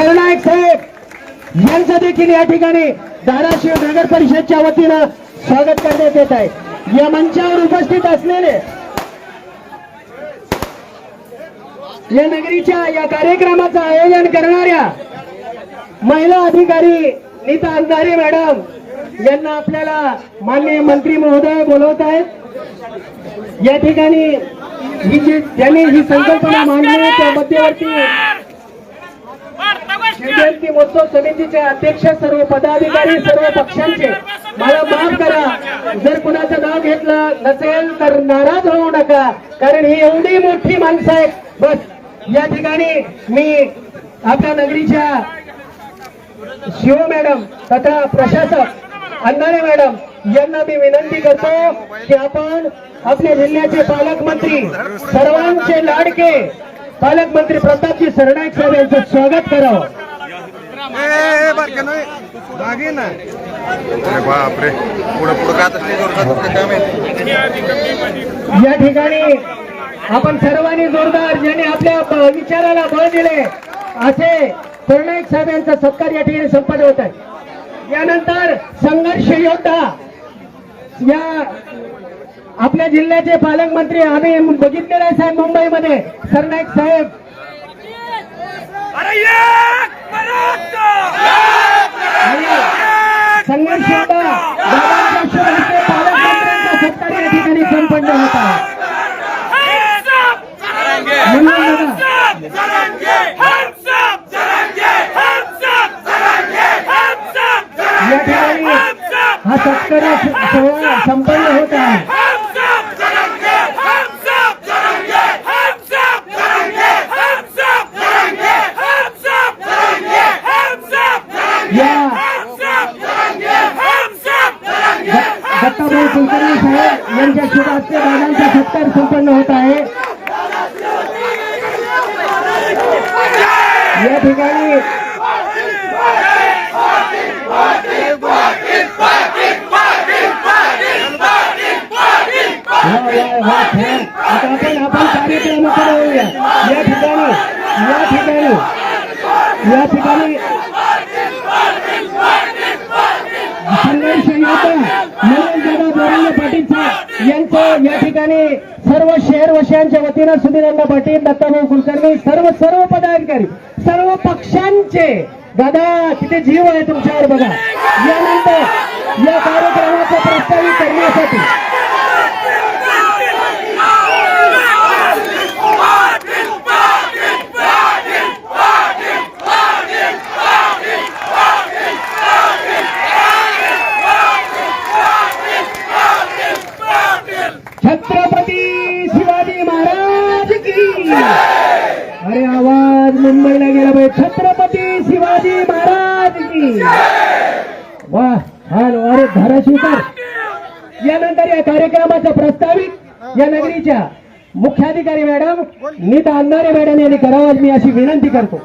सरनाईक साहेब यांचं देखील या ठिकाणी धाराशिव नगर परिषदच्या वतीनं स्वागत करण्यात येत आहे. या मंचावर उपस्थित असलेले या नगरीच्या या कार्यक्रमाचं आयोजन करणाऱ्या महिला अधिकारी नीता अंधारे मॅडम यांना आपल्याला माननीय मंत्री महोदय बोलवत आहेत. या ठिकाणी ही जी ज्यांनी ही संकल्पना मांडली त्या मध्यवर्ती शिवजयंती महोत्सव समितीचे अध्यक्ष सर्व पदाधिकारी सर्व पक्षांचे. मला माफ करा. जर कुणाचं नाव घेतलं नसेल तर नाराज होऊ नका. कारण ही एवढी मोठी माणसं आहेत. बस. या ठिकाणी मी आपल्या नगरीच्या शिव मॅडम तथा प्रशासक अंधारे मॅडम यांना मी विनंती करतो की आपण आपल्या जिल्ह्याचे पालकमंत्री सर्वांचे लाडके पालकमंत्री प्रतापजी सरनाईक साहेब यांचं स्वागत करावं. या ठिकाणी आपण सर्वांनी जोरदार ज्यांनी आपल्या विचाराला बळ दिले असे सरनाईक साहेब यांचा सत्कार या ठिकाणी संपन्न होत आहे. यानंतर संघर्ष योद्धा या आपल्या जिल्ह्याचे पालकमंत्री आम्ही बघितलेले आहे साहेब मुंबईमध्ये. सरनाईक साहेब. संघर्ष पालकमंत्र्यांचा या ठिकाणी संपन्न होत. या ठिकाणी हा सत्कार सोहळा संपन्न होत. आहे या दत्ताभाऊ कुलकर्णी साहेब यांच्या शुभ हस्ते दादांचा सत्कार संपन्न होत आहे या ठिकाणी वा, वा, वा, छान. आता आपण आपण कार्यक्रमाकडे वळूया या ठिकाणी या ठिकाणी या ठिकाणी संघर्ष योद्धा मनोज दादा बोरांगे पाटील साहेब यांचं या ठिकाणी सर्व शहरवासियांच्या वतीनं सुधीरांना पाटील सर्व सर्व पदाधिकारी सर्व पक्षांचे दादा तिथे जीव आहे तुमच्यावर बघा. यानंतर या कार्यक्रमाचं प्रस्तावित करण्यासाठी छत्रपती शिवाजी महाराज की अरे आवाज मुंबईला गेला पाहिजे छत्रपती शिवाजी महाराज की वा हॅलो अरे धाराशिवकर यानंतर या कार्यक्रमाचं प्रस्तावित या नगरीच्या मुख्याधिकारी मॅडम नीता अंधारे मॅडम यांनी करावं मी अशी विनंती करतो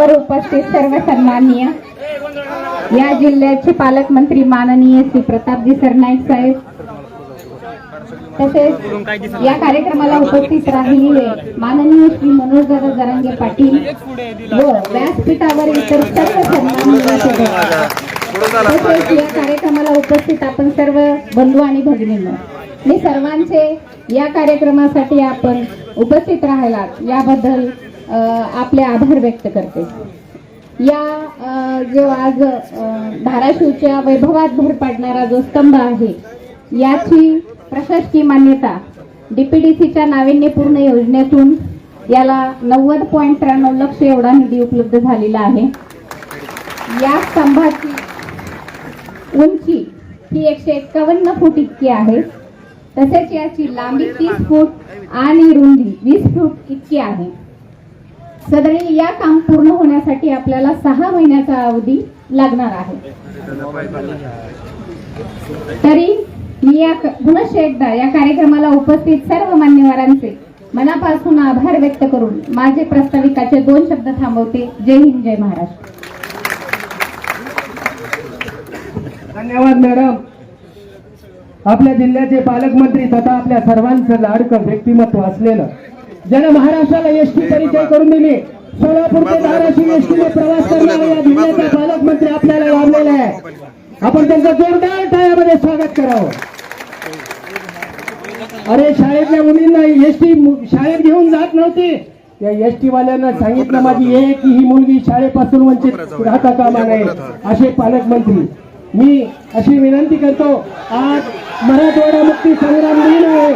व्यासपीठावर उपस्थित सर्व सन्माननीय या जिल्ह्याचे पालकमंत्री माननीय श्री प्रतापजी सरनाईक साहेब तसेच या कार्यक्रमाला उपस्थित राहिलेले माननीय श्री मनोजदादा जरांगे पाटील व व्यासपीठावर इतर सर्व सन्माननीय तसेच या कार्यक्रमाला उपस्थित आपण सर्व बंधू आणि भगिनी मी सर्वांचे या कार्यक्रमासाठी आपण उपस्थित राहिलात. याबद्दल आपले आभार व्यक्त करते. या जो आज धाराशिवच्या वैभवात भर पाडणारा जो स्तंभ आहे याची प्रशासकीय मान्यता डीपीडीसीच्या नाविन्यपूर्ण योजनेतून याला नव्वद पॉईंट त्र्याण्णव लक्ष एवढा निधी उपलब्ध झालेला आहे. या स्तंभाची उंची ही एकशे एक्कावन्न फूट इतकी आहे. तसेच याची लांबी तीस फूट आणि रुंदी वीस फूट इतकी आहे. सदरी या काम पूर्ण होण्यासाठी आपल्याला सहा महिन्याचा अवधी लागणार आहे. तरी मी या पुनश्च एकदा या कार्यक्रमाला उपस्थित सर्व मान्यवरांचे मनापासून आभार व्यक्त करून माझे प्रस्ताविकाचे दोन शब्द थांबवते. जय हिंद जय महाराष्ट्र. धन्यवाद मॅडम. आपल्या जिल्ह्याचे पालकमंत्री तथा आपल्या सर्वांचं लाडकं व्यक्तिमत्व असलेलं ज्यानं महाराष्ट्राला एसटी परिचय करून दिली सोलापूर ते धाराशिव एसटीने प्रवास करणारा या जिल्ह्याचा पालकमंत्री आपल्याला लाभलेला आहे. आपण त्यांचं जोरदार टाळ्यामध्ये स्वागत करावं. अरे शाळेतल्या मुलींना एसटी शाळेत घेऊन जात नव्हती. त्या एसटी वाल्यांना सांगितलं माझी आहे की ही मुलगी शाळेपासून वंचित राहता कामा नये असे पालकमंत्री. मी अशी विनंती करतो आज मराठवाडा मुक्ती संग्राम दिन आहे.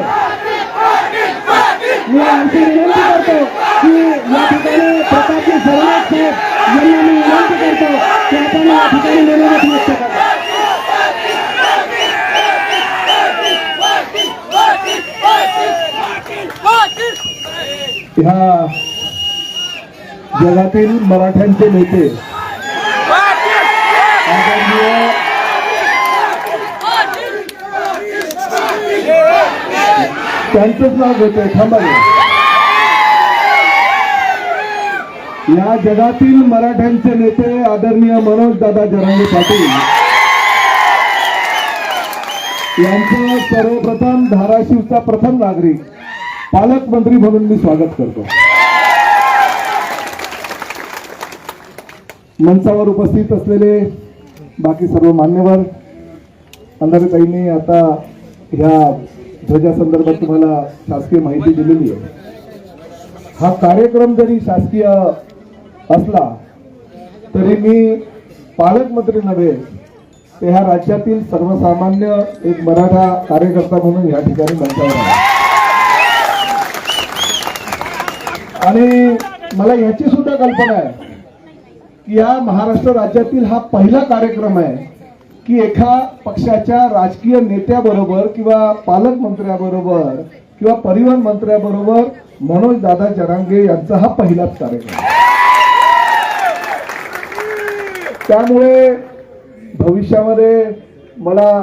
मी आणखी विनंती करतो की या ठिकाणी प्रतापजी सरनाथ साहेब यांना मी विनंती करतो की आपण या ठिकाणी करा ह्या जगातील मराठ्यांचे नेते त्यांचंच नाव घेतोय थांबा या जगातील मराठ्यांचे नेते आदरणीय मनोज दादा जरांगे पाटील. यांचं सर्वप्रथम धाराशिवचा प्रथम नागरिक पालकमंत्री म्हणून मी स्वागत करतो. मंचावर उपस्थित असलेले बाकी सर्व मान्यवर अंधारेताईंनी आता ह्या ध्वजासंदर्भात तुम्हाला शासकीय माहिती दिलेली आहे. हा कार्यक्रम जरी शासकीय असला तरी मी पालकमंत्री नव्हे ते ह्या राज्यातील सर्वसामान्य एक मराठा कार्यकर्ता म्हणून या ठिकाणी मंचावर आहे आणि मला याची सुद्धा कल्पना आहे की या महाराष्ट्र राज्यातील हा पहिला कार्यक्रम आहे. की एका पक्षाच्या राजकीय नेत्याबरोबर किंवा पालकमंत्र्याबरोबर किंवा परिवहन मंत्र्याबरोबर मनोज दादा जरांगे यांचा हा पहिलाच कार्यक्रम. त्यामुळे भविष्यामध्ये मला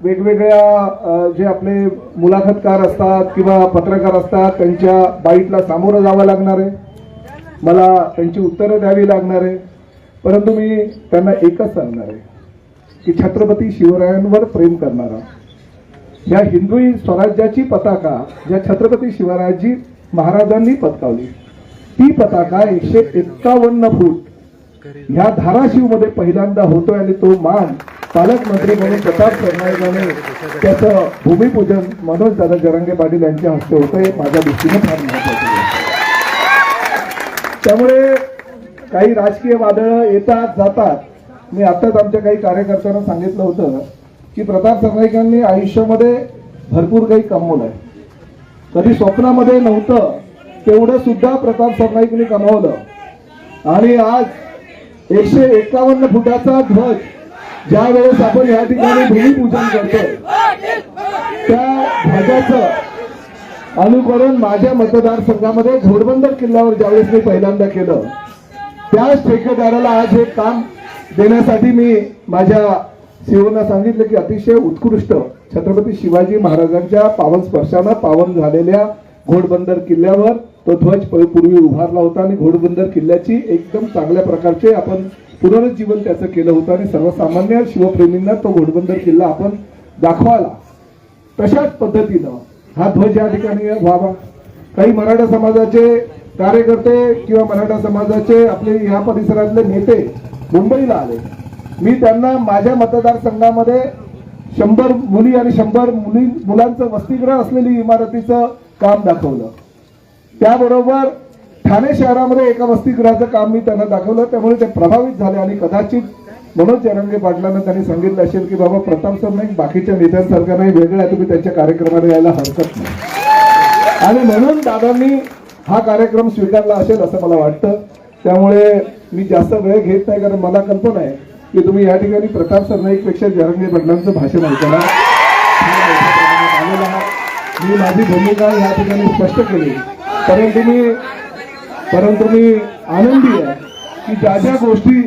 वेगवेगळ्या जे आपले मुलाखतकार असतात किंवा पत्रकार असतात त्यांच्या बाईटला सामोरं जावं लागणार आहे. मला त्यांची उत्तरं द्यावी लागणार आहे. परंतु मी त्यांना एकच सांगणार आहे. की छत्रपती शिवरायांवर प्रेम करणारा. या हिंदू स्वराज्याची पताका ज्या छत्रपती शिवरायाजी महाराजांनी पतकावली ती पताका एकशे एक्कावन्न फूट. ह्या धाराशिवमध्ये पहिल्यांदा होतोय आणि तो मान पालकमंत्री म्हणून प्रताप सरनाईकाने त्याचं भूमिपूजन मनोज दादा जरांगे पाटील यांच्या हस्ते हे माझ्या दृष्टीने फार महत्वाचं त्यामुळे काही राजकीय वादळं येतात जातात. मी आताच आमच्या काही कार्यकर्त्यांना सांगितलं होतं की प्रताप सरनाईकांनी आयुष्यामध्ये भरपूर काही कमवलं आहे. कधी स्वप्नामध्ये नव्हतं तेवढं सुद्धा प्रताप सरनाईकने कमावलं. आणि आज एकशे एकावन्न फुटाचा ध्वज ज्या वेळेस आपण या ठिकाणी भूमिपूजन करतोय त्या ध्वजाचं अनुकरण माझ्या मतदारसंघामध्ये घोडबंदर किल्ल्यावर ज्यावेळेस मी पहिल्यांदा केलं त्याच ठेकेदाराला आज हे काम देण्यासाठी मी माझ्या सीओना सांगितलं की अतिशय उत्कृष्ट छत्रपती शिवाजी महाराजांच्या पावन स्पर्शानं पावन झालेल्या घोडबंदर किल्ल्यावर तो ध्वज प- पूर्वी उभारला होता आणि घोडबंदर किल्ल्याची एकदम चांगल्या प्रकारचे आपण पुनरुज्जीवन त्याचं केलं होतं आणि सर्वसामान्य शिवप्रेमींना तो घोडबंदर किल्ला आपण दाखवाला तशाच पद्धतीनं हा ध्वज या ठिकाणी व्हावा. काही मराठा समाजाचे कार्यकर्ते किंवा मराठा समाजाचे आपले ह्या परिसरातले नेते मुंबईला आले. मी त्यांना माझ्या मतदारसंघामध्ये शंभर मुली आणि शंभर मुली मुलांचं वसतिगृह असलेली इमारतीचं काम दाखवलं. त्याबरोबर ठाणे शहरामध्ये एका वसतिगृहाचं काम मी त्यांना दाखवलं. त्यामुळे ते प्रभावित झाले आणि कदाचित मनोज जरंगे पाटलांना त्यांनी सांगितलं असेल की बाबा प्रताप सर नाही बाकीच्या नेत्यांसारखं नाही. वेगळं आहे. तुम्ही त्यांच्या कार्यक्रमाला यायला हरकत नाही. आणि म्हणून दादांनी हा कार्यक्रम स्वीकारला असेल असं मला वाटतं. त्यामुळे मी जास्त वेळ घेत नाही कारण मला कल्पना आहे की तुम्ही या ठिकाणी प्रताप सरनाईकपेक्षा जरंगे पाटलांचं भाषण ऐकणार. मी माझी भूमिका या ठिकाणी स्पष्ट केली. परंतु मी परंतु मी आनंदी आहे की ज्या ज्या गोष्टी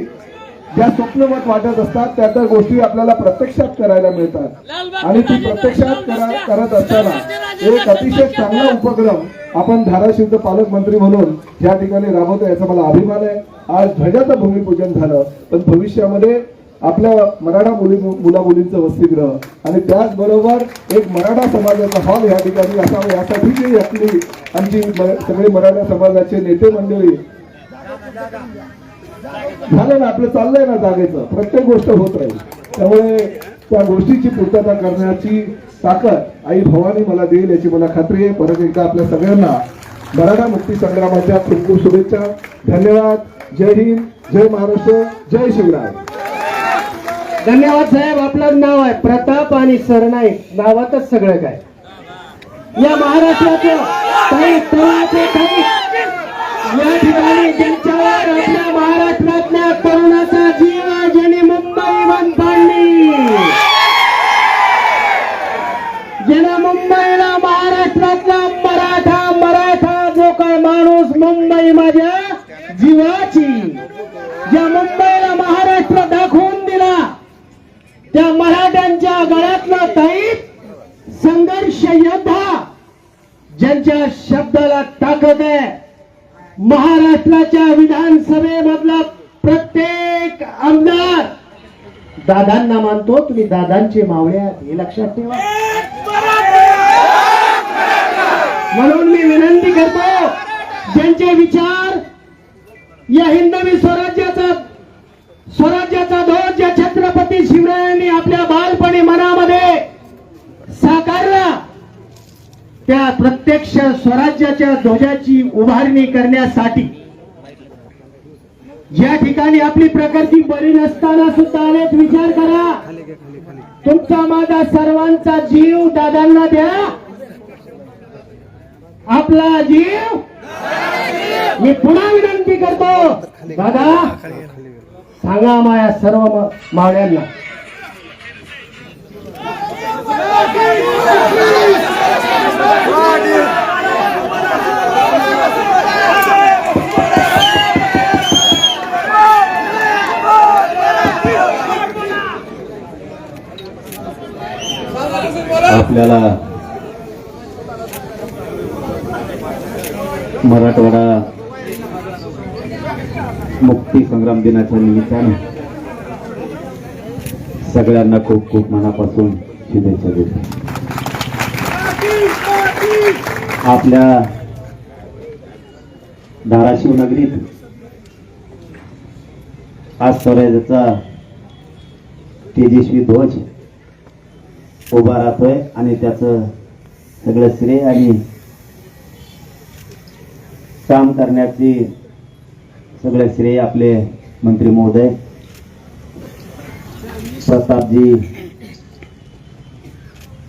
ज्या स्वप्नवत वाटत असतात त्या त्या गोष्टी आपल्याला प्रत्यक्षात करायला मिळतात. आणि ती प्रत्यक्षात करा करत असताना एक अतिशय चांगला उपक्रम आपण धाराशिवचं पालकमंत्री म्हणून या ठिकाणी राबवतो याचा मला अभिमान आहे. आज ध्वजाचं भूमिपूजन झालं पण भविष्यामध्ये आपल्या मराठा मुली मुला मुलींचं वसतिगृह आणि त्याचबरोबर एक मराठा समाजाचा हॉल या ठिकाणी असावं यासाठी जी आपली आमची सगळे मराठा समाजाचे नेते मंडळी. झालं ना आपलं चाललंय ना जागेचं. प्रत्येक गोष्ट होत राहील. त्यामुळे त्या गोष्टीची पूर्तता करण्याची ताकद आई भवानी मला देईल याची मला खात्री आहे. परत एकदा आपल्या सगळ्यांना मराठा मुक्ती संग्रामाच्या खूप खूप शुभेच्छा. धन्यवाद. जय हिंद. जय महाराष्ट्र. जय शिवराय. धन्यवाद साहेब. आपलं नाव आहे प्रताप आणि सरनाईक. नावातच सगळं काय. या महाराष्ट्राचं काही तरुणाचे काही या ठिकाणी ज्यांच्यावर आपल्या महाराष्ट्रातल्या तरुणाचा जीव ज्याने मुंबई बंद पाडली. मुंबई माझ्या जीवाची. ज्या मुंबईला महाराष्ट्र दाखवून दिला त्या मराठ्यांच्या गळ्यातला ताईत संघर्ष योद्धा ज्यांच्या शब्दाला ताकद आहे. महाराष्ट्राच्या विधानसभेमधला प्रत्येक आमदार दादांना मानतो तुम्ही दादांचे मावळे आहात हे लक्षात ठेवा. म्हणून मी विनंती करतो ज्यांचे विचार या हिंदवी स्वराज्याचा स्वराज्याचा ध्वज ज्या छत्रपती शिवरायांनी आपल्या बालपणी मनामध्ये साकारला त्या प्रत्यक्ष स्वराज्याच्या ध्वजाची उभारणी करण्यासाठी. या ठिकाणी आपली प्रकृती बरी नसताना सुद्धा आलेत विचार करा. तुमचा माझा सर्वांचा जीव दादांना द्या. आपला जीव. मी पुन्हा विनंती करतो. दादा सांगा माया सर्व मावळ्यांना. आपल्याला मराठवाडा मुक्ती संग्राम दिनाच्या निमित्ताने सगळ्यांना खूप खूप मनापासून शुभेच्छा देतो. आपल्या धाराशिव नगरीत आज स्वराज्याचा तेजस्वी ध्वज उभा राहतोय आणि त्याचं सगळं श्रेय आणि काम करण्याची सगळे श्रेय आपले मंत्री महोदय प्रतापजी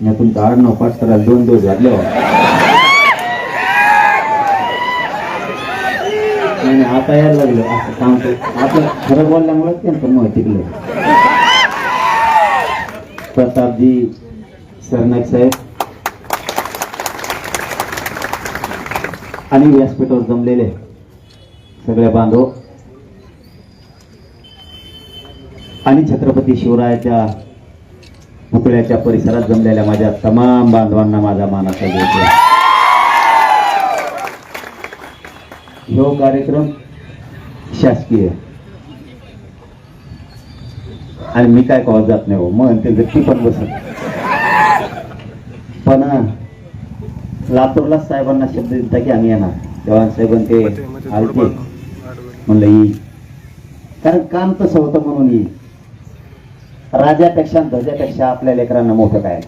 यातून नऊ नपाट करायला दोन दिवस झाले हो. नाही आता यायला लागलं. असं काम आता खरं बोलल्यामुळे त्यांचं मग टिकलं. प्रतापजी सरनाईक साहेब आणि व्यासपीठावर जमलेले सगळे बांधव. आणि छत्रपती शिवरायाच्या पुतळ्याच्या परिसरात जमलेल्या माझ्या तमाम बांधवांना माझा मानाचा घेतो ह्यो कार्यक्रम शासकीय. आणि मी काय कॉल जात नाही हो. मग ते व्यक्ती पण बसत पण लातूरला साहेबांना शब्द दिला की आम्ही येणार. तेव्हा साहेबांनी ते आलते. म्हणलं येईल कारण काम तसं होतं म्हणून येईल राजापेक्षा ध्वजापेक्षा आपल्या लेकरांना मोठं काय.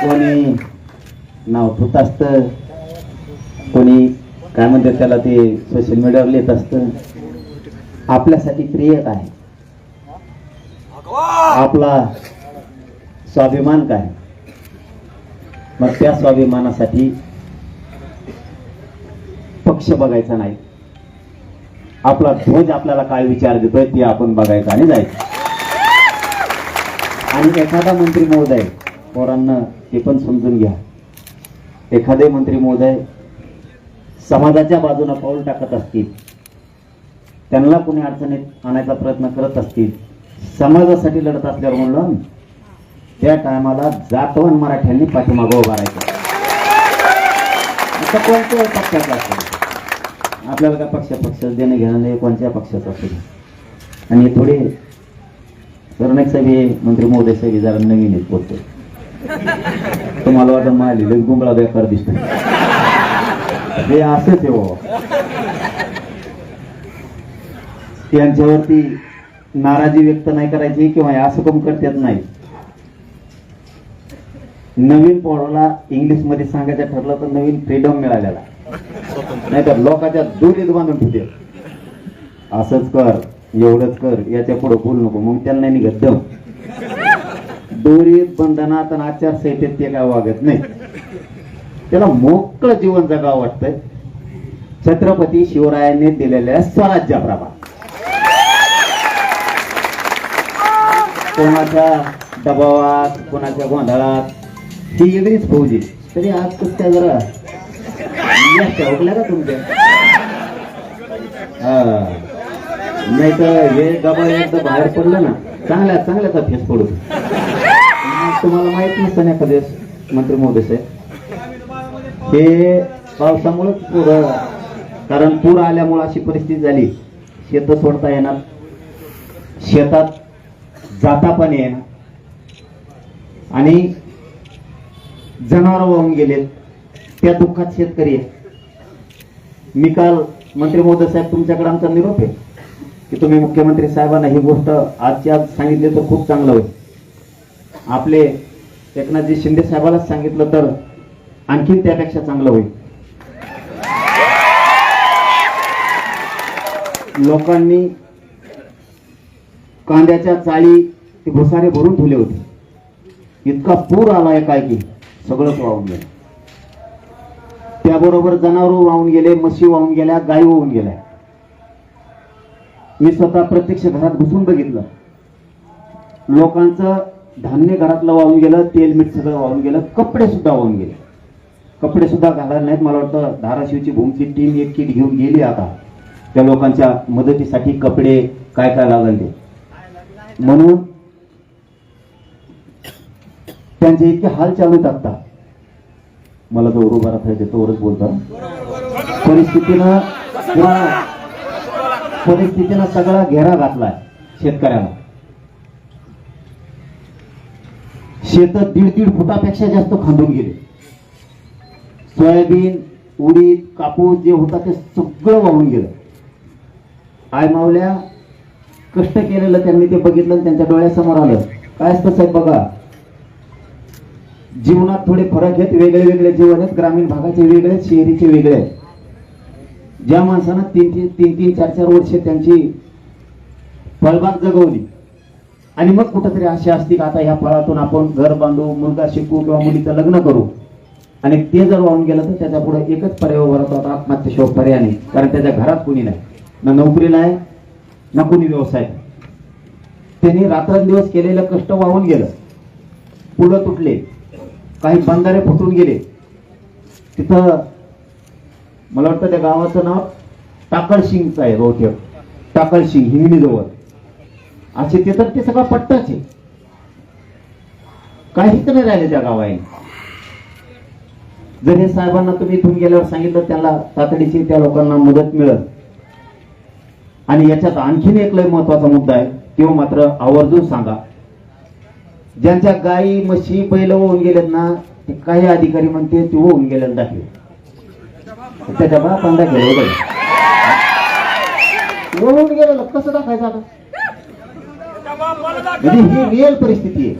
कोणी नाव ठेवत असतं कोणी काय म्हणतात त्याला ते सोशल मीडियावर लिहित असतं. आपल्यासाठी प्रिय काय? आपला स्वाभिमान काय? मग त्या स्वाभिमानासाठी पक्ष बघायचा नाही. आपला ध्वज आपल्याला काय विचार देतोय ते आपण बघायचं आणि जायचं. आणि एखादा मंत्री महोदय पोरांना ते पण समजून घ्या. एखादे मंत्री महोदय समाजाच्या बाजूने पाऊल टाकत असतील. त्यांना कोणी अडचणीत आणायचा प्रयत्न करत असतील. समाजासाठी लढत असल्यावर म्हणलं त्या टायमाला जातवन मराठ्यांनी पाठीमागं उभा राहायचं. कोणत्या पक्षाचा असेल? आपल्याला काय पक्ष पक्ष देणं घेणं नाही कोणत्या पक्षाचं असेल? आणि थोडे सरनाईक साहेब हे मंत्री महोदय साहेब जरा नवीन येत बोलतो तुम्हाला वाटतं माली लई गुंबळा बेकार दिसतो हे असंच ते त्यांच्यावरती नाराजी व्यक्त नाही करायची किंवा हे असं कम करतात नाही. नवीन पोराला इंग्लिशमध्ये सांगायचं ठरलं तर नवीन फ्रीडम मिळालेला. नाहीतर लोकांच्या दोरीत बांधून ठेवते. असंच कर एवढंच कर याच्यापुढे बोलू नको. मग त्यांना नाही निघत दम दोरीत बंधनात आणि आचारसंहितेत ते काय वागत नाही. त्याला मोकळं जीवन जगावं वाटतंय. छत्रपती शिवरायांनी दिलेल्या स्वराज्याप्रमाणे कोणाच्या दबावात कोणाच्या गोंधळात ती वेगळीच फौजी. तरी आज कुठच्या जरा का तुमच्या? हा. नाही तर हे गबा एकदा बाहेर पडलं ना चांगल्या चांगल्याचा फेस पडू. तुम्हाला माहीत नसतं ना एखाद्या मंत्री महोदय साहेब. हे पावसामुळेच पूर कारण पूर आल्यामुळे अशी परिस्थिती झाली. शेत सोडता येणार. शेतात जाता पण येणार. आणि जनावर वाहून गेले. त्या दुःखात शेतकरी आहे. मी काल मंत्री महोदय साहेब तुमच्याकडे आमचा निरोप आहे की तुम्ही मुख्यमंत्री साहेबांना ही गोष्ट आजची आज सांगितली तर खूप चांगलं होईल. आपले एकनाथजी शिंदे साहेबालाच सांगितलं तर आणखीन त्यापेक्षा चांगलं होईल. लोकांनी कांद्याच्या चाळी ते भुसारे भरून ठेवले होते. इतका पूर आलाय काय की? सगळंच वाहून गेलं. त्याबरोबर जनावर वाहून गेले म्हशी वाहून गेल्या गाय वाहून गेल्या. मी स्वतः प्रत्यक्ष घरात घुसून बघितलं. लोकांचं धान्य घरातलं वाहून गेलं तेल मीठ सगळं वाहून गेलं कपडे सुद्धा वाहून गेले. कपडे सुद्धा घालायला नाहीत मला वाटतं धाराशिवची भूमची टीम एक किट घेऊन गेली आता. त्या लोकांच्या मदतीसाठी कपडे काय काय लागले. ते म्हणून त्यांचे इतके हाल चालू आहेत आता मला जो उभा राहता तोवरच बोलतात परिस्थितीनं परिस्थितीनं सगळा घेरा घातलाय शेतकऱ्याला शेत दीड दीड फुटापेक्षा जास्त खांदून गेले. सोयाबीन उडीद कापूस जे होता ते सगळं वाहून गेलं. आय मावल्या कष्ट केलेलं त्यांनी ते बघितलं त्यांच्या डोळ्यासमोर आलं. काय असतं साहेब बघा? जीवनात थोडे फरक आहेत वेगळे वेगळे जीवन आहेत ग्रामीण भागाचे वेगळे आहेत शहरीचे वेगळे आहेत. ज्या माणसानं तीन तीन तीन तीन चार चार वर्ष त्यांची फळबाग जगवली आणि मग कुठंतरी अशी असते का आता ह्या फळातून आपण घर बांधू मुलगा शिकू किंवा मुलीचं लग्न करू आणि ते जर वाहून गेलं तर त्याच्या पुढे एकच पर्याय उभा राहतो आता आत्महत्येशिवाय पर्याय नाही कारण त्याच्या घरात कुणी नाही ना नोकरीला आहे ना कुणी व्यवसाय. त्यांनी रात्रंदिवस केलेलं कष्ट वाहून गेलं पुढं तुटले. काही बंधारे फुटून गेले. तिथं मला वाटतं त्या गावाचं नाव टाकळशिंगचं आहे बहुतेक टाकळशिंग हिंगणीजवळ. असे ते तर ते सगळा पट्टाच आहे. काहीच नाही राहिले त्या गावाने जर हे साहेबांना तुम्ही इथून गेल्यावर सांगितलं त्याला तातडीची त्या लोकांना मदत मिळत आणि याच्यात आणखीन एक लय महत्त्वाचा मुद्दा आहे किंवा मात्र आवर्जून सांगा. ज्यांच्या गायी म्हशी बैल होऊन गेलेत ना ते काही अधिकारी म्हणते ते होऊन गेलेलं दाखले. त्याच्या बापान दाखले होऊन गेलेलं. कसं दाखायचं आता? म्हणजे ही रिअल परिस्थिती आहे.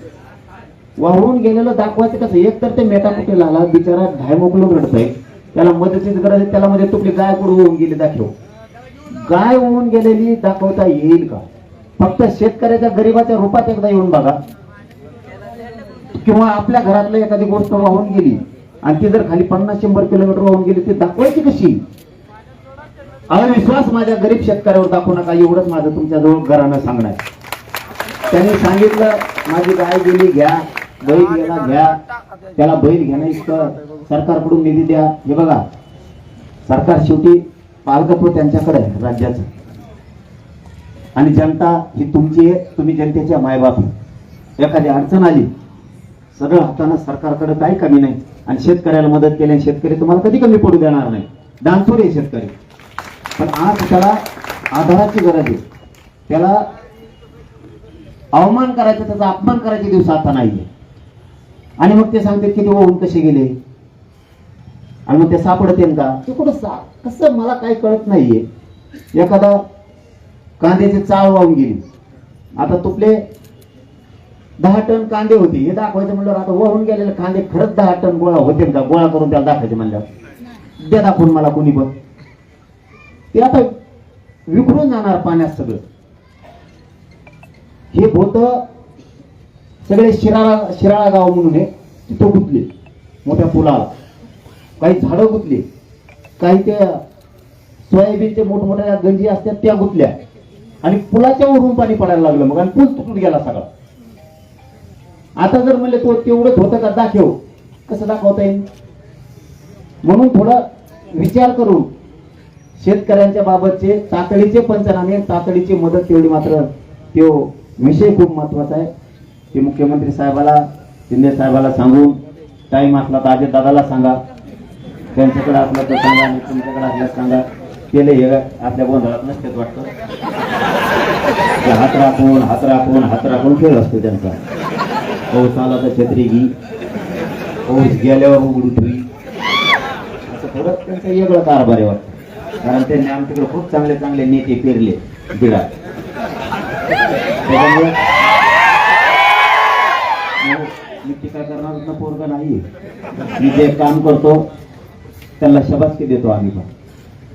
वाहून गेलेलं दाखवायचं कसं? एक तर ते मेटाकुटे लाला बिचारा ढाय मोकलून रडतोय. त्याला मदतीची गरज आहे त्याला म्हणजे तुपली गाय कुठं होऊन गेली दाखव गाय होऊन गेलेली दाखवता येईल का? फक्त शेतकऱ्याच्या गरीबाच्या रूपात एकदा येऊन बघा. किंवा आपल्या घरातलं एखादी गोष्ट वाहून गेली आणि ती जर खाली पन्नास शंभर किलोमीटर वाहून गेली ती दाखवायची कशी? अविश्वास माझ्या गरीब शेतकऱ्यावर दाखवू नका एवढंच माझं तुमच्याजवळ घरानं सांगणार त्यांनी सांगितलं माझी गाय गेली घ्या. बैल गेला घ्या. त्याला बैल घेणं इतकं. सरकारकडून निधी द्या. हे बघा सरकार शेवटी पालकत्व त्यांच्याकडे आहे राज्याचं. आणि जनता ही तुमची आहे तुम्ही जनतेच्या मायबाप एखादी अडचण आली सरळ हातानं सरकारकडे काही कमी नाही. आणि शेतकऱ्याला मदत केली शेतकरी तुम्हाला कधी कमी पडू देणार नाही. दानसूर आहे शेतकरी. पण आज त्याला आधाराची गरज आहे. त्याला अवमान करायचा त्याचा अपमान करायचे दिवस आता नाहीये. आणि मग ते सांगतात की ते होऊन कसे गेले? आणि मग ते सापडत येईल का? ते कुठं सा कसं मला काही कळत नाहीये. एखादा कांद्याची चाळ वाहून गेली. आता तुपले दहा टन कांदे होते. हे दाखवायचं म्हणलं आता वाहून गेलेले कांदे खरंच दहा टन गोळा होते का गोळा करून त्याला दाखवायचे म्हणल्यावर. द्या दाखवून मला कोणी पण. ते आता विखरून जाणार पाण्यात सगळं. हे भोत सगळे शिराळा शिराळा गाव म्हणून हे तिथं गुतले मोठ्या पुलाला. काही झाडं गुतली. काही ते सोयाबीनचे मोठमोठ्या गंजी असतात त्या गुतल्या. आणि पुलाच्या वरून पाणी पडायला लागलं मग आणि पूल तुटून गेला सगळा. आता जर म्हणले तो तेवढंच होतं का दाखव. कसं दाखवता येईल म्हणून थोडा विचार करून शेतकऱ्यांच्या बाबतचे तातडीचे पंचनामे तातडीची मदत तेवढी मात्र तो विषय खूप महत्त्वाचा आहे. ते मुख्यमंत्री साहेबाला शिंदे साहेबाला सांगून टाईम असला तर दादाला सांगा. त्यांच्याकडे असला तर सांगा आणि तुमच्याकडे असल्यास सांगा. केले हे आपल्या गोंधळात नसतेच वाटतं. हात राखून हात राखून हात राखून खेळ असतो त्यांचा. पाऊस आला तर छत्री घे. पाऊस गेल्यावर उघडू ठेवी. असं थोडं त्यांचं वेगळं कारभार आहे वाटतं. कारण त्यांनी आमच्याकडे खूप चांगले चांगले नेते पेरले बिडा. त्याच्यामुळे मी- मी टीका करणार? ना पोरगा नाही मी जे काम करतो त्यांना शबासकी देतो आम्ही पण.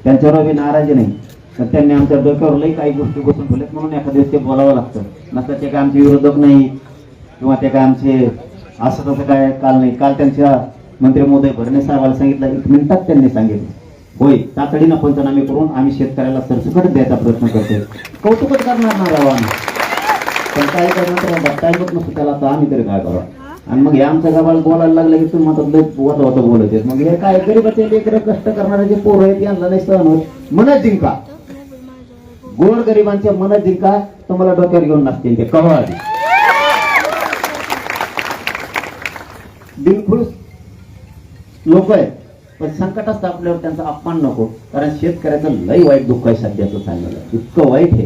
त्यांच्यावर आम्ही नाराजी नाही. तर त्यांनी आमच्या डोक्यावर लई काही गोष्टी बसून ठेवल्यात म्हणून एखाद्या दिवस ते बोलावं लागतं. नसतं ते काय आमचे विरोधक नाही. किंवा ते काय आमचे असं तसं काय काल नाही. काल त्यांच्या मंत्री महोदय भरणे साहेबाला सांगितलं एक मिनिटात त्यांनी सांगितलं. होय तातडीनं पंचनामे करून आम्ही शेतकऱ्याला सरसकट द्यायचा प्रयत्न करतोय. कौतुकच करणार ना राव पण काय करणार टाईमच नसतो त्याला आता आम्ही तरी काय करू आणि मग हे आमच्या गावाला बोलायला लागलं की तुम्ही म्हणतात लय वत बोलत आहेत. मग हे काय गरीबाचे लेकरं कष्ट करणारे जे पोरं आहेत यांना नाही सहन होत. मनच जिंका. गोड गरिबांच्या मनात जिंका तुम्हाला डोक्यावर घेऊन नसतील ते. कवा लोक आहेत पण संकट असतं आपल्यावर त्यांचा अपमान नको. कारण शेतकऱ्याचं लय वाईट दुःख आहे सध्याचं सांगायला. इतकं वाईट आहे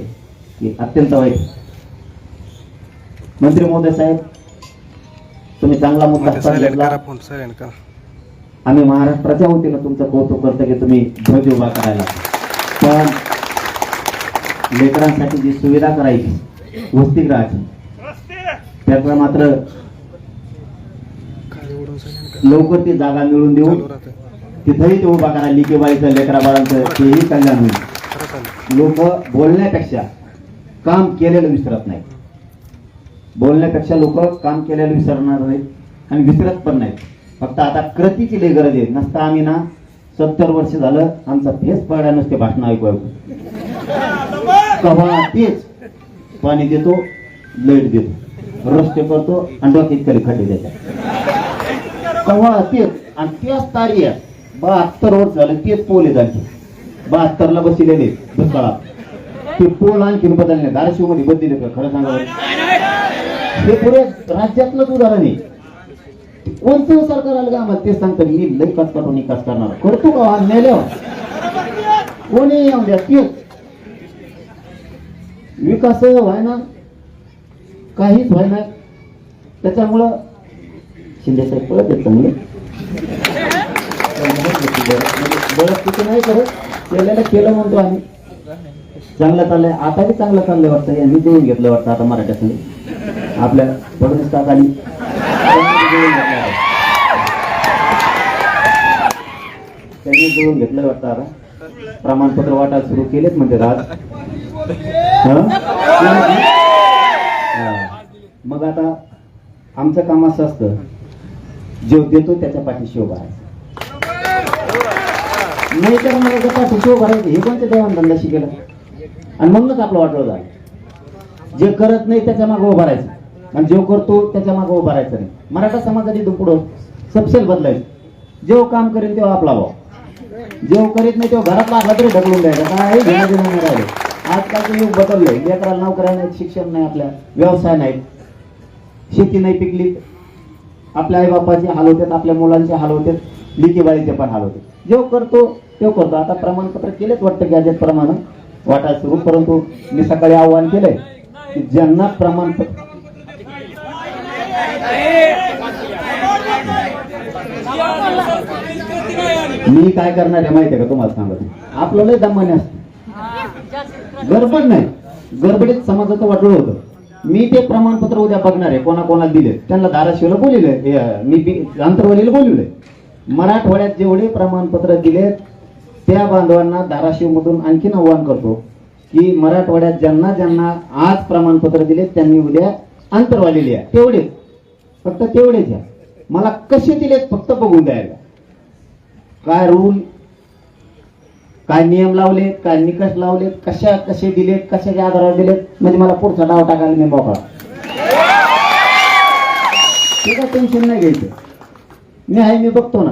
की अत्यंत वाईट मंत्री महोदय साहेब तुम्ही चांगला मुद्दा आम्ही महाराष्ट्राच्या वतीनं तुमचं कौतुक करतो की तुम्ही ध्वज उभा करायला. पण लेकरांसाठी जी सुविधा करायची वसतिगृहाची त्याचा मात्र खाली उडून सायलेंट करा लवकर ती जागा मिळून देऊ तिथंही ते उभा करा लिकेबाईचं लेकरा बाळांचं तेही कल्याण होईल. लोक बोलण्यापेक्षा काम केलेलं विसरत नाही बोलण्यापेक्षा लोक काम केलेलं विसरणार नाहीत आणि विसरत पण नाहीत. फक्त आता कृतीची लई गरज आहे. नसता आम्ही ना सत्तर वर्ष झालं आमचा फेस पडला नसते भाषण ऐकू ऐकू कव्हा तेच पाणी देतो लाइट देतो रस्ते करतो आणि डोक्यात खड्डे देतात. कव्हा तेच आणि त्याच तारी बहात्तर वर्ष झालं तेच पोले झाले बहात्तरला बसलेले दुष्काळात. ते पोल आणखीन बदलले धाराशिवमध्ये बदलले का खरं सांगा हे पुरे राज्यातलंच उदाहरण आहे. कोणतं सरकार आलं का आम्हाला ते सांगतात मी लई कटकटून विकास करणार. करतो का आज नेल्यावर कोणी येऊन द्या तेच. विकास व्हायना काहीच व्हायना. त्याच्यामुळं शिंदे साहेब पळत आहेत चांगले बळत तिथे नाही करत केलेलं केलं म्हणतो आम्ही चांगलं चाललंय आता बी चांगलं चाललंय वाटतं यांनी जुळून घेतलं वाटतं आता मराठ्यात आपल्या फडणवीस काकाली त्यांनी जुळून घेतलं वाटतं आता प्रमाणपत्र वाटायला सुरू केलेच म्हणते? हा. मग आता आमचं काम असं असतं जो देतो त्याच्या पाठीशी उभा आहे नाही तर मला जर पाठीशी उभा राहायचं. हे कोणत्या देवान धंदा शिकेला आणि म्हणूनच आपलं वाटलं झालं. जे करत नाही त्याच्यामागे उभा राहायचं. आणि जो करतो त्याच्यामागे उभा राहायचं नाही. मराठा समाजाची इथून पुढं सबसेल बदलायचं. जेव्हा काम करेल तेव्हा आपला भाव. जेव्हा करीत नाही तेव्हा घरातला आपला तरी ढकलून द्यायचा. काय घेणं देणं आजकालचं युग बदललंय. लेकराला नोकऱ्या नाहीत शिक्षण नाही आपल्या व्यवसाय नाही शेती नाही पिकली. आपल्या आईबापाचे हाल होतात आपल्या मुलांचे हाल होतात लिकीबाळीचे पण हाल होते. जेव्हा करतो तेव्हा करतो. आता प्रमाणपत्र केलेच वाटतं गॅजेट प्रमाणे वाटायला सुरू परंतु मी सकाळी आव्हान केलंय की ज्यांना प्रमाणपत्र मी काय करणार आहे माहिती आहे का? तुम्हाला सांगत. आपलं लय दमाने असतं. गडबड नाही. गडबडीत समाजाचं वाटलं होतं. मी ते प्रमाणपत्र उद्या बघणार आहे कोणाकोणाला दिले त्यांना धाराशिवला बोलिले मी बी- आंतरवालीला मराठवाड्यात जेवढे प्रमाणपत्र दिलेत त्या बांधवांना धाराशिव मधून आणखीन आव्हान करतो की मराठवाड्यात ज्यांना ज्यांना आज प्रमाणपत्र दिले त्यांनी उद्या अंतरवाली लिहा तेवढेच. फक्त तेवढेच घ्या मला कसे दिलेत फक्त बघून द्यायला. काय रूल काय नियम लावलेत काय निकष लावलेत कशा कसे दिलेत कशाच्या आधारावर दिलेत? म्हणजे मला पुढचा डाव टाकायला मी मोकळा. ते टेन्शन नाही घ्यायचं. मी आहे मी बघतो ना.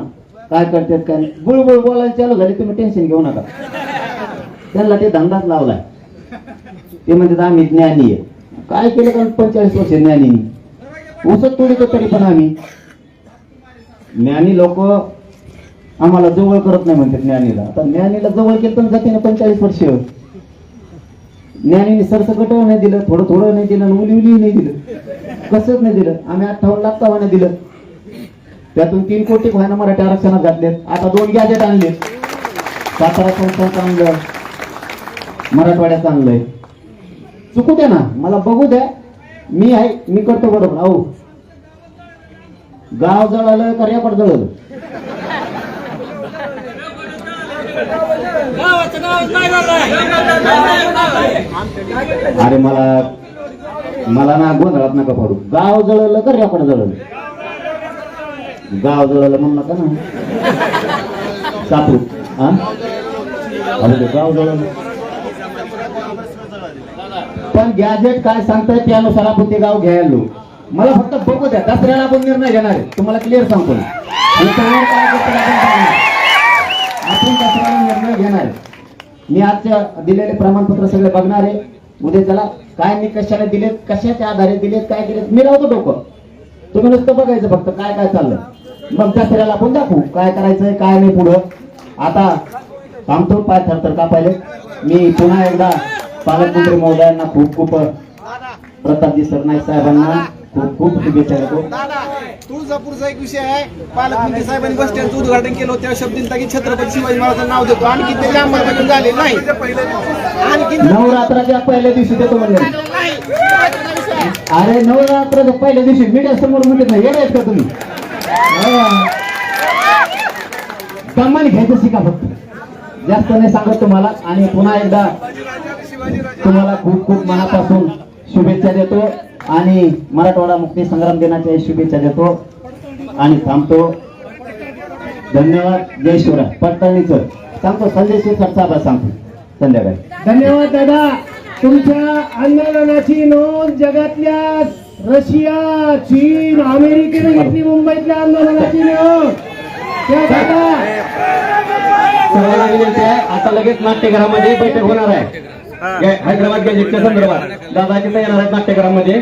काय करतात काय नाही. बुळबुळ बोलायला चालू झाली तुम्ही टेन्शन घेऊ नका. त्यांना ते धंदाच लावलाय. ते म्हणतात आम्ही ज्ञानी आहे. काय केलं कारण पंचेचाळीस वर्ष ज्ञानी उसत तोडीतो तरी पण आम्ही. ज्ञानी लोक आम्हाला जवळ करत नाही म्हणते ज्ञानीला. आता ज्ञानीला जवळ केलं तर जाते ना पंचेचाळीस वर्ष. ज्ञानीने सरसकट नाही दिलं थोडं थोडं नाही दिलं आणि उली उली नाही दिलं. कसंच नाही दिलं. आम्ही अठ्ठावन्न लाख तवाने दिलं त्यातून तीन कोटी व्हायना मराठी आरक्षणात घातलेत. आता दोन गॅजेट आणले सातारा संस्थांचं आणलं मराठवाड्यात आणलंय. चुकू द्या ना. मला बघू द्या. मी आहे मी करतो बरोबर. अहो. गाव जळालं का रेकॉर्ड जळलं. अरे मला मला ना गोंधळात नका पाडू. गाव जळलं तर रेकॉर्ड जळलं. गाव जळलं म्हणू नका ना. सापू हा अरे गाव जळलं. पण गॅजेट काय सांगताय त्यानुसार आपण ते गाव घ्यायलो. मला फक्त बघू द्या दसऱ्याला आपण निर्णय घेणार आहे. तुम्हाला क्लिअर सांगतो. आपण त्याप्रमाणे निर्णय घेणार मी आजच्या दिलेले प्रमाणपत्र सगळे बघणार आहे. उद्या त्याला काय निकषाने दिलेत कशाच्या आधारे दिलेत काय दिलेत मी लावतो डोकं. तुम्ही नुसतं बघायचं फक्त काय काय चाललंय. मग दसऱ्याला आपण दाखवू काय करायचंय काय नाही पुढं. आता थांबतो पाय थरथर पाहिजे मी पुन्हा एकदा पालकमंत्री महोदयांना खूप खूप प्रतापजी सरनाईक साहेबांना. खूप खूप शुभेच्छा देतो तुळजापूरचा एक विषय आहे. पालकमंत्री साहेबांनी बस स्टँडचं उद्घाटन केलं होतं. त्या शब्द दिलता की छत्रपती शिवाजी महाराजांचं नाव देतो. आणखी ते अंमलबजावणी झाले नाही. आणखी नवरात्राच्या पहिल्या दिवशी देतो म्हणजे अरे नवरात्राच्या पहिल्या दिवशी मीडिया समोर म्हणत नाही. येणार का तुम्ही? दमाने घ्यायचं शिका फक्त. जास्त नाही सांगत तुम्हाला. आणि पुन्हा एकदा तुम्हाला खूप खूप मनापासून शुभेच्छा देतो. आणि मराठवाडा मुक्ती संग्राम दिनाच्या शुभेच्छा देतो आणि थांबतो. धन्यवाद. जय शिवराय. पडताळणीचं. सांगतो संजय शिरसाट साहेब सांगतो. संध्याकाळी. धन्यवाद दादा. तुमच्या आंदोलनाची नोंद जगातल्या रशिया चीन अमेरिकेने घेतली मुंबईतल्या आंदोलनाची नोंद. आता लगेच नाट्यगृहामध्ये बैठक होणार आहे. हैदराबाद गॅजेटच्या संदर्भात दादा तयार आहेत नाट्यक्रमामध्ये